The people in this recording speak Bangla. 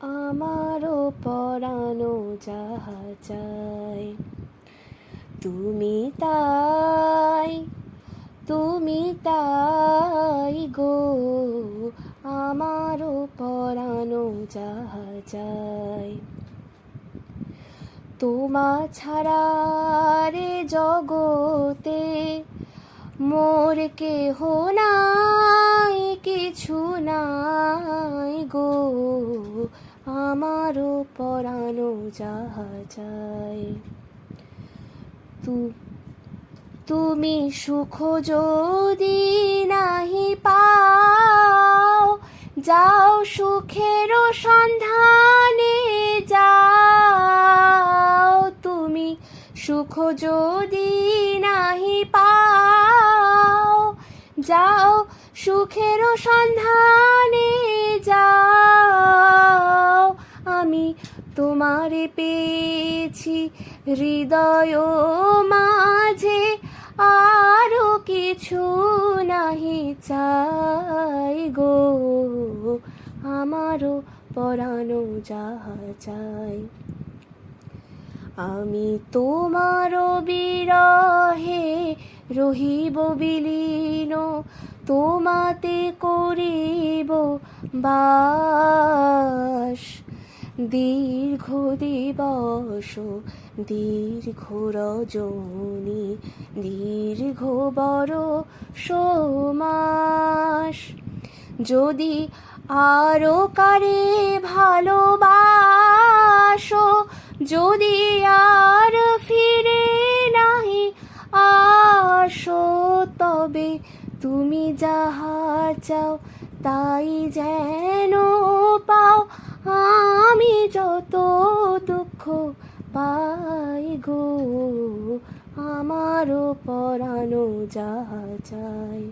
আমারও পরানো যাহা চাই, তুমি তাই তুমি তাই গো আমারও পরানো যাহা চাই। তোমা ছাড়া রে জগতে মোর কেহ নাই, কিছু নাই গো। আমারও পরানো যাহা চাই। তু, তুমি সুখ যদি নাহি পাও, যাও সুখের সন্ধানে যাও। তুমি সুখ যদি নাহি পাও, যাও সুখের সন্ধানে তোমারে পেয়েছি হৃদয় মাঝে আরও কিছু নাহি চাই গো। আমারও পরানো যাহা চাই। আমি তোমার বিরহে রহিব বিলীন, তোমাতে করিব বাস। দীর্ঘ দিবস দীর্ঘ রজনী দীর্ঘ বড় সোমাস। যদি আরও কারে ভালোবাসো, যদি আর ফিরে নাহি আসো, তবে তুমি যাহা চাও তাই যেন পাও গো আমারও পরানো যা চাই।